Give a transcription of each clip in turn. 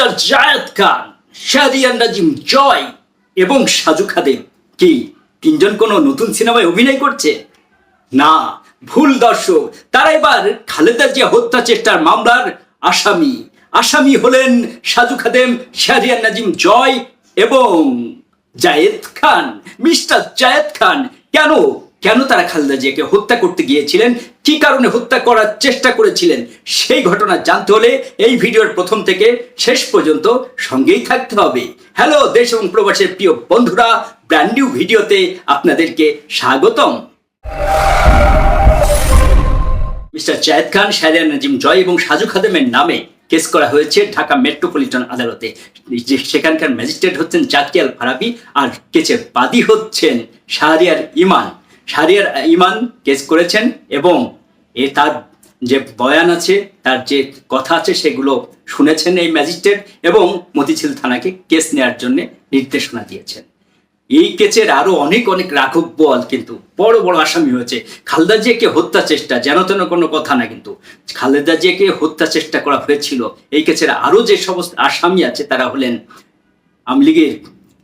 Mister Zayed Khan, Shahriar Nazim Joy এবং সাজু খাদেম। কি, তিনজন কোনো নতুন সিনেমায় অভিনয় করছে? না, ভুল দর্শক। তারা এবার খালেদা জিয়া হত্যা চেষ্টার মামলার আসামি। আসামি হলেন সাজু খাদেম, শাহরিয়ার নাজিম জয় এবং জায়েদ খান। মিস্টার জায়েদ খান, কেন কেন তারা খালেদা জিয়াকে হত্যা করতে গিয়েছিলেন? কি কারণে হত্যা করার চেষ্টা করেছিলেন? সেই ঘটনা জানতে হলে এই ভিডিওর প্রথম থেকে শেষ পর্যন্ত সঙ্গেই থাকতে হবে। হ্যালো দেশ এবং প্রবাসের প্রিয় বন্ধুরা ব্র্যান্ড নিউ ভিডিওতে আপনাদেরকে স্বাগতম। মিস্টার জায়েদ খান, শাহরিয়ার নাজিম জয় এবং সাজু খাদেমের নামে কেস করা হয়েছে ঢাকা মেট্রোপলিটন আদালতে। সেখানকার ম্যাজিস্ট্রেট হচ্ছেন জাকিয়াল ফারাবি আর কেসের বাদী হচ্ছেন শাহরিয়ার ইমান। শাহরিয়ার ইমান কেস করেছেন এবং এ তার যে বয়ান আছে, তার যে কথা আছে, সেগুলো শুনেছেন এই ম্যাজিস্ট্রেট এবং মতিঝিল থানাকে কেস নেওয়ার জন্য নির্দেশনা দিয়েছেন। এই কেচের আরও অনেক অনেক রাঘব বল কিন্তু বড় বড় আসামি হয়েছে। খালেদা জিয়াকে হত্যা চেষ্টা, যেন তেন কোনো কথা না কিন্তু। খালেদা জিয়াকে হত্যা চেষ্টা করা হয়েছিল। এই কেচের আরও যে সমস্ত আসামি আছে, তারা হলেন আওয়ামী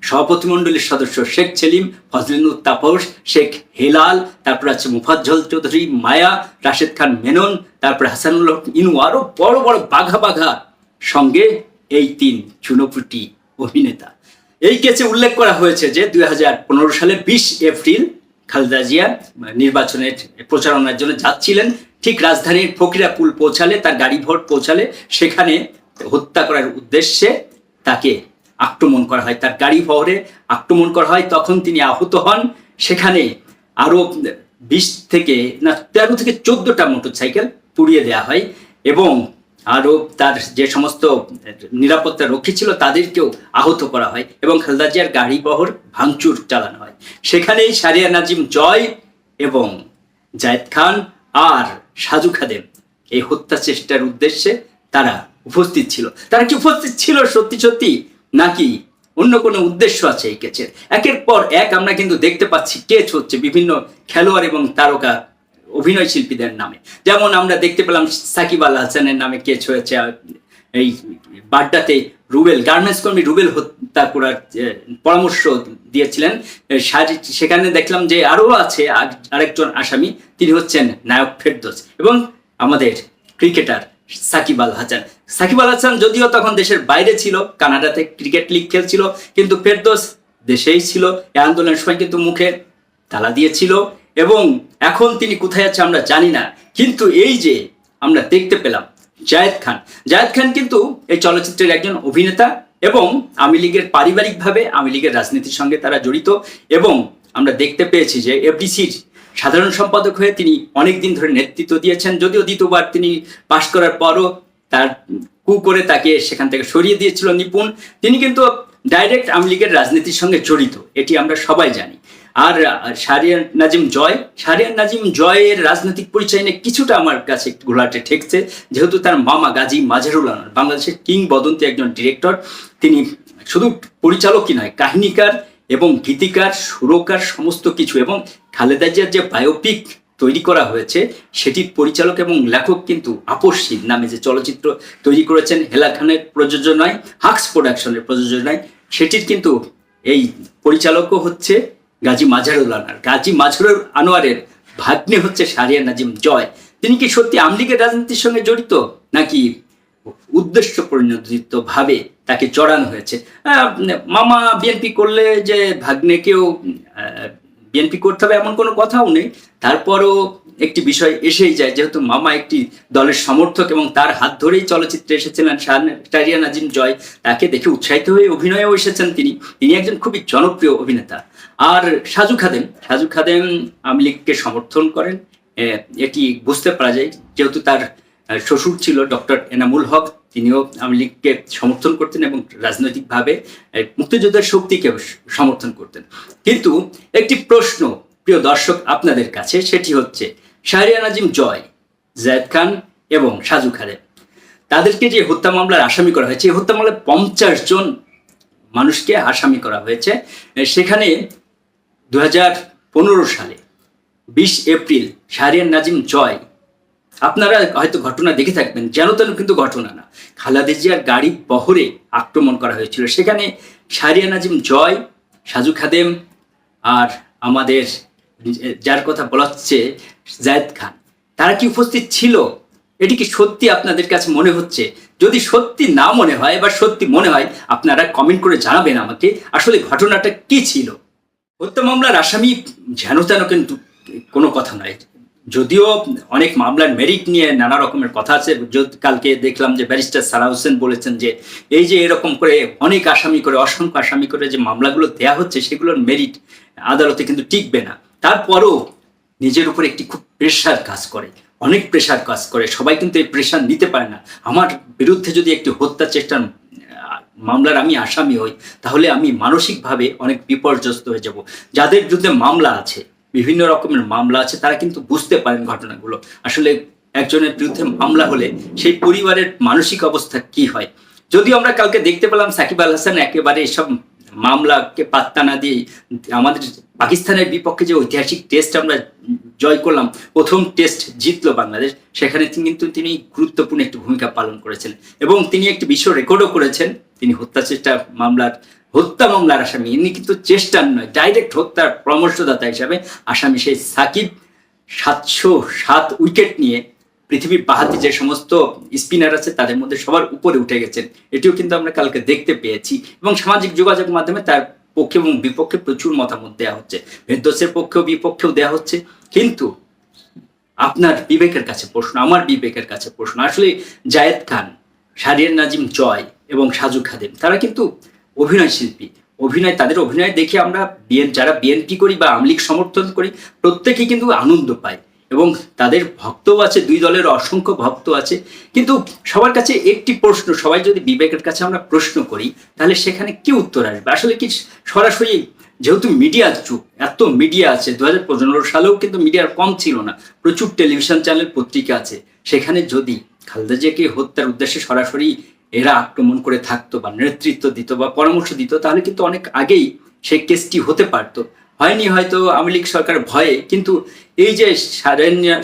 লীগের সভাপতি মণ্ডলীর সদস্য শেখ সেলিম ফজলিনুর তাপস, শেখ হেলাল, তারপর আছে মুফাজ্জল চৌধুরী, মায়া, রাশেদ খান মেনন, তারপর হাসানুল হক ইনু, আরও বড় বড় বাঘা বাঘা সঙ্গে এই তিন চুনোপুটি অভিনেতা। এই কেসে উল্লেখ করা হয়েছে যে দুই হাজার পনেরো সালে বিশ এপ্রিল খালেদা জিয়া নির্বাচনের প্রচারণার জন্য যাচ্ছিলেন, ঠিক রাজধানীর ফকিরাপুল পৌঁছালে, তার গাড়ি ভোট পৌঁছালে, সেখানে হত্যা করার উদ্দেশ্যে তাকে আক্রমণ করা হয়। তার গাড়ি ভরে আক্রমণ করা হয়। তখন তিনি আহত হন। সেখানে আরও বিশ থেকে, না, তেরো থেকে চোদ্দটা মোটরসাইকেল পুড়িয়ে দেওয়া হয় এবং আরও তার যে সমস্ত নিরাপত্তা রক্ষী ছিল তাদেরকেও আহত করা হয় এবং খালদা জিয়ার গাড়ি বহর ভাঙচুর চালানো হয়। সেখানেই সারিয়া নাজিম জয় এবং জায়েদ খান আর সাজু খাদেম এই হত্যা চেষ্টার উদ্দেশ্যে তারা উপস্থিত ছিল। তারা কি উপস্থিত ছিল? সত্যি সত্যি। নাকি অন্য কোনো উদ্দেশ্য আছে এই কেচের একের পর এক আমরা কিন্তু দেখতে পাচ্ছি কেচ হচ্ছে বিভিন্ন খেলোয়াড় এবং তারকা অভিনয় শিল্পীদের নামে। যেমন আমরা দেখতে পেলাম সাকিব আল হাসানের নামে কেচ হয়েছে এই বাড্ডাতে রুবেল, গার্মেন্টস কর্মী রুবেল হত্যা করার পরামর্শ দিয়েছিলেন। সেখানে দেখলাম যে আরও আছে আরেকজন আসামি, তিনি হচ্ছেন নায়ক ফেরদোস এবং আমাদের ক্রিকেটার সাকিব আল হাসান। সাকিব আল হাসান যদিও তখন দেশের বাইরে ছিল, কানাডাতে ক্রিকেট লিগ খেলছিল, কিন্তু ফেরদোস দেশেই ছিল, এই আন্দোলনের সময় কিন্তু মুখে তালা দিয়েছিল এবং এখন তিনি কোথায় আছে আমরা জানি না। কিন্তু এই যে আমরা দেখতে পেলাম জায়েদ খান জায়েদ খান কিন্তু এই চলচ্চিত্রের একজন অভিনেতা এবং আওয়ামী লীগের পারিবারিকভাবে আওয়ামী লীগের রাজনীতির সঙ্গে তারা জড়িত এবং আমরা দেখতে পেয়েছি যে এফডিসির সাধারণ সম্পাদক হয়ে তিনি অনেক দিন ধরে নেতৃত্ব দিয়েছেন, যদিও দ্বিতীয়বার তিনি পাশ করার পরও কু করে তাকে সেখান থেকে সরিয়ে দিয়েছিল নিপুণ। তিনি কিন্তু ডাইরেক্ট আওয়ামী লীগের রাজনীতির সঙ্গে জড়িত, এটি আমরা সবাই জানি। আর শারিয়ার নাজিম জয় শারিয়ার নাজিম জয়ের রাজনৈতিক পরিচয় নিয়ে কিছুটা আমার কাছে ঘোলাটে ঠেকছে। যেহেতু তার মামা গাজী মাজহারুল আনোয়ার বাংলাদেশের কিংবদন্তি একজন ডিরেক্টর তিনি শুধু পরিচালকই নয়, কাহিনীকার এবং গীতিকার, সুরকার, সমস্ত কিছু এবং খালেদা জিয়ার যে বায়োপিক তৈরি করা হয়েছে, সেটির পরিচালক এবং লেখক কিন্তু আপসীন নামে যে চলচ্চিত্র তৈরি করেছেন, হেলা খানের প্রযোজনায় হাক্স প্রোডাকশনের প্রযোজনায় সেটির কিন্তু এই পরিচালকও হচ্ছে গাজী মাজহারুল আনোয়ার। গাজী মাজহারুল আনোয়ারের ভাগ্নে হচ্ছে সারিয়া নাজিম জয়। তিনি কি সত্যি আমলিগের রাজনীতির সঙ্গে জড়িত, নাকি উদ্দেশ্য ভাবে তাকে চড়ানো হয়েছে? মামা, বিএনপি করলে যে ভাগ্নেকেও বিএনপি করতে হবে এমন কোনো কথাও নেই। তারপরও একটি বিষয় এসেই যায়, যেহেতু মামা একটি দলের সমর্থক এবং তার হাত ধরেই চলচ্চিত্রে এসেছিলেন শাহরিয়া নাজিম জয়, তাকে দেখে উৎসাহিত হয়ে অভিনয়েও এসেছেন তিনি। তিনি একজন খুবই জনপ্রিয় অভিনেতা। আর সাজু খাদেম সাজু খাদেম আওয়ামী লীগকে সমর্থন করেন। এটি বুঝতে পারা যায়, যেহেতু তার শ্বশুর ছিল ডক্টর এনামুল হক। তিনিও আওয়ামী লীগকে সমর্থন করতেন এবং রাজনৈতিকভাবে মুক্তিযোদ্ধার শক্তিকে সমর্থন করতেন। কিন্তু একটি প্রশ্ন, প্রিয় দর্শক, আপনাদের কাছে, সেটি হচ্ছে শাহরিয়া নাজিম জয়, জায়দ খান এবং সাজু খাদেম তাদেরকে যে হত্যা মামলার আসামি করা হয়েছে, এই হত্যা মামলায় পঞ্চাশ জন মানুষকে আসামি করা হয়েছে। সেখানে দু হাজার পনেরো সালে বিশ এপ্রিল শাহরিয়ার নাজিম জয় আপনারা হয়তো ঘটনা দেখে থাকবেন, যেন তেন কিন্তু ঘটনা না। খালাদা জিয়ার গাড়ি বহরে আক্রমণ করা হয়েছিল। সেখানে সারিয়া নাজিম জয়, সাজু খাদেম আর আমাদের যার কথা বলা হচ্ছে জায়েদ খান। তারা কি উপস্থিত ছিল? এটি কি সত্যি আপনাদের কাছে মনে হচ্ছে? যদি সত্যি না মনে হয় বা সত্যি মনে হয়, আপনারা কমেন্ট করে জানাবেন আমাকে। আসলে ঘটনাটা কি ছিল? হত্যা মামলার আসামি যেন তেন কিন্তু কোনো কথা নয়। যদিও অনেক মামলার মেরিট নিয়ে নানা রকমের কথা আছে। কালকে দেখলাম যে ব্যারিস্টার সারা হোসেন বলেছেন যে, এই যে এরকম করে অনেক আসামি করে, অসংখ্য আসামি করে যে মামলাগুলো দেয়া হচ্ছে, সেগুলোর মেরিট আদালতে কিন্তু টিকবে না। তারপরও নিজের উপর একটি খুব প্রেশার কাজ করে। অনেক প্রেশার কাজ করে। সবাই কিন্তু এই প্রেশার নিতে পারে না। আমার বিরুদ্ধে যদি একটি হত্যা চেষ্টার মামলার আমি আসামি হই, তাহলে আমি মানসিকভাবে অনেক বিপর্যস্ত হয়ে যাব। যাদের বিরুদ্ধে মামলা আছে বিভিন্ন রকমের মামলা আছে, তারা কিন্তু বুঝতে পারেন ঘটনাগুলো। আসলে একজনের বিরুদ্ধে মামলা হলে সেই পরিবারের মানসিক অবস্থা কি হয়? যদিও আমরা কালকে দেখতে পেলাম সাকিব আল হাসান একেবারে এসব মামলাকে পাত্তা না দিয়ে আমাদের পাকিস্তানের বিপক্ষে যে ঐতিহাসিক টেস্ট আমরা জয় করলাম। প্রথম টেস্ট জিতলো বাংলাদেশ। সেখানে তিনি কিন্তু তিনি গুরুত্বপূর্ণ একটি ভূমিকা পালন করেছেন এবং তিনি একটি বিশ্ব রেকর্ডও করেছেন। তিনি হত্যা চেষ্টা মামলার, হত্যা মামলার আসামি। ইনি কিন্তু চেষ্টার নয় ডাইরেক্ট হত্যার পরামর্শদাতা হিসাবে আসামি সেই সাকিব। সাতশো সাত উইকেট নিয়ে পৃথিবীর বাহাতি যে সমস্ত স্পিনার আছে, তাদের মধ্যে সবার উপরে উঠে গেছেন। এটিও কিন্তু আমরা কালকে দেখতে পেয়েছি এবং সামাজিক যোগাযোগ মাধ্যমে তার পক্ষে এবং বিপক্ষে প্রচুর মতামত দেওয়া হচ্ছে। ভেদোসের পক্ষেও বিপক্ষেও দেওয়া হচ্ছে। কিন্তু আপনার বিবেকের কাছে প্রশ্ন, আমার বিবেকের কাছে প্রশ্ন। আসলে জায়েদ খান শারিয়ার নাজিম জয় এবং সাজু খাদেম, তারা কিন্তু অভিনয় শিল্পী। অভিনয়, তাদের অভিনয় দেখে আমরা বিএন যারা বিএনপি করি বা আমলিক সমর্থন করি, প্রত্যেকেই কিন্তু আনন্দ পায়। এবং তাদের ভক্তও আছে, দুই দলের অসংখ্য ভক্ত আছে। কিন্তু সবার কাছে একটি প্রশ্ন, সবাই যদি বিবেকের কাছে আমরা প্রশ্ন করি, তাহলে সেখানে কি উত্তর আসবে? আসলে কি সরাসরি যেহেতু মিডিয়ার যুগ, এত মিডিয়া আছে দু হাজার পনেরো সালেও কিন্তু মিডিয়ার কম ছিল না, প্রচুর টেলিভিশন চ্যানেল, পত্রিকা আছে। সেখানে যদি খালেদা জিয়াকে হত্যার উদ্দেশ্যে সরাসরি এরা আক্রমণ করে থাকতো বা নেতৃত্ব দিত বা পরামর্শ দিত, তাহলে কিন্তু অনেক আগেই সেই কেসটি হতে পারতো। হয়নি হয়তো আওয়ামী লীগ সরকার ভয়ে, কিন্তু এই যে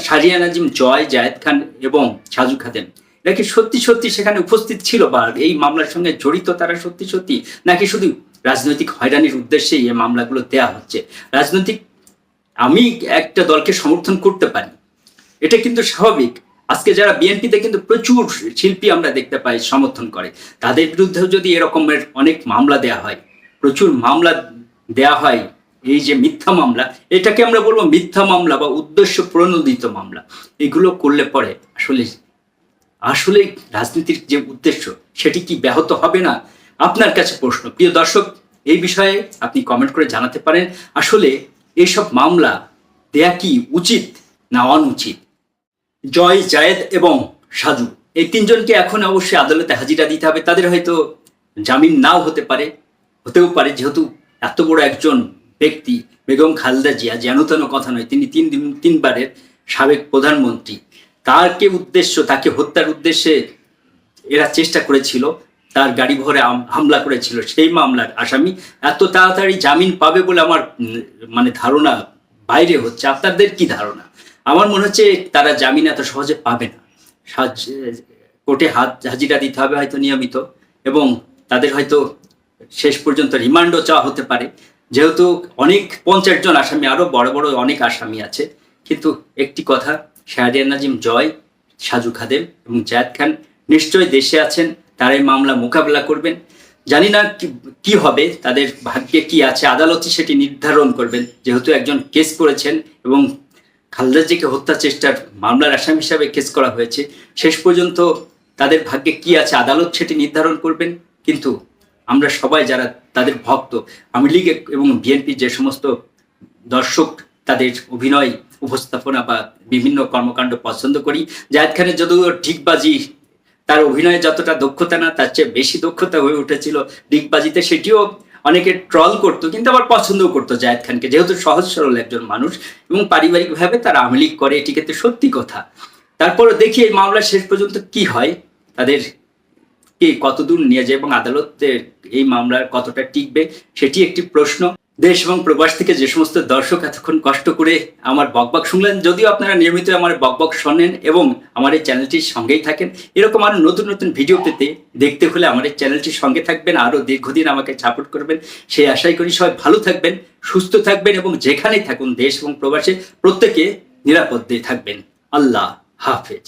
সারিয়া নাজিম, জয় জায়েদ খান এবং সাজু খাদেম, এরা কি সত্যি সত্যি সেখানে উপস্থিত ছিল বা এই মামলার সঙ্গে জড়িত তারা সত্যি সত্যি? নাকি শুধু রাজনৈতিক হয়রানির উদ্দেশ্যেই এই মামলাগুলো দেয়া হচ্ছে? রাজনৈতিক, আমি একটা দলকে সমর্থন করতে পারি। এটা কিন্তু স্বাভাবিক। আজকে যারা বিএনপিতে কিন্তু প্রচুর শিল্পী আমরা দেখতে পাই, সমর্থন করে, তাদের বিরুদ্ধেও যদি এরকমের অনেক মামলা দেয়া হয়, প্রচুর মামলা দেয়া হয় এই যে মিথ্যা মামলা, এটাকে আমরা বলব মিথ্যা মামলা বা উদ্দেশ্য প্রণোদিত মামলা। এগুলো করলে পরে আসলে আসলে রাজনীতির যে উদ্দেশ্য, সেটি কি ব্যাহত হবে না? আপনার কাছে প্রশ্ন। প্রিয় দর্শক, এই বিষয়ে আপনি কমেন্ট করে জানাতে পারেন, আসলে এইসব মামলা দেয়া কি উচিত না অনুচিত? জয় জায়েদ এবং সাজু, এই তিনজনকে এখন অবশ্যই আদালতে হাজিরা দিতে হবে। তাদের হয়তো জামিন নাও হতে পারে, হতেও পারে, যেহেতু এত বড় একজন ব্যক্তি বেগম খালেদা জিয়া যেন তেন কথা নয়, তিনি তিন দিন, তিনবারের সাবেক প্রধানমন্ত্রী। তার কে উদ্দেশ্য, তাকে হত্যার উদ্দেশ্যে এরা চেষ্টা করেছিল, তার গাড়ি ভরে হামলা করেছিল, সেই মামলার আসামি এত তাড়াতাড়ি জামিন পাবে বলে আমার মানে ধারণা বাইরে হচ্ছে। আপনাদের কি ধারণা? আমার মনে হচ্ছে তারা জামিন এত সহজে পাবে না। কোর্টে হাত, হাজিরা দিতে হবে হয়তো নিয়মিত, এবং তাদের হয়তো শেষ পর্যন্ত রিমান্ডও চাওয়া হতে পারে। যেহেতু অনেক পঞ্চাশ জন আসামি, আরও বড় বড় অনেক আসামি আছে। কিন্তু একটি কথা শাহরিয়ার নাজিম জয়, সাজু খাদেম এবং জায়দ খান নিশ্চয়ই দেশে আছেন তারা এই মামলা মোকাবেলা করবেন। জানি না কি- হবে, তাদের ভাগ্যে কি আছে আদালতই সেটি নির্ধারণ করবেন। যেহেতু একজন কেস করেছেন এবং খালদাজিকে হত্যা চেষ্টার মামলার আসামি হিসাবে কেস করা হয়েছে, শেষ পর্যন্ত তাদের ভাগ্যে কি আছে, আদালত সেটি নির্ধারণ করবেন। কিন্তু আমরা সবাই যারা তাদের ভক্ত আওয়ামী লীগ এবং বিএনপির যে সমস্ত দর্শক, তাদের অভিনয়, উপস্থাপনা বা বিভিন্ন কর্মকাণ্ড পছন্দ করি। জায়দ খানের যদিও ঠিকবাজি তার অভিনয়ে যতটা দক্ষতা না, তার চেয়ে বেশি দক্ষতা হয়ে উঠেছিল ডিগবাজিতে, সেটিও অনেকে ট্রল করতো, কিন্তু আবার পছন্দও করতো জায়দ খানকে। যেহেতু সহজ সরল একজন মানুষ এবং পারিবারিকভাবে তারা লীগ করে, এটি কিন্তু সত্যি কথা। তারপরে দেখি এই মামলা শেষ পর্যন্ত কি হয়, তাদের কে কতদূর নিয়ে যায় এবং আদালতে এই মামলার কতটা টিকবে, সেটি একটি প্রশ্ন। দেশ এবং প্রবাস থেকে যে সমস্ত দর্শক এতক্ষণ কষ্ট করে আমার বকবক শুনলেন, যদিও আপনারা নিয়মিত আমার বকবক শোনেন এবং আমার এই চ্যানেলটির সঙ্গেই থাকেন, এরকম আরও নতুন নতুন ভিডিও পেতে দেখতে হলে আমার এই চ্যানেলটির সঙ্গে থাকবেন, আরও দীর্ঘদিন আমাকে সাপোর্ট করবেন। সেই আশাই করি সবাই ভালো থাকবেন, সুস্থ থাকবেন এবং যেখানেই থাকুন, দেশ এবং প্রবাসে প্রত্যেকে নিরাপদে থাকবেন। আল্লাহ হাফেজ।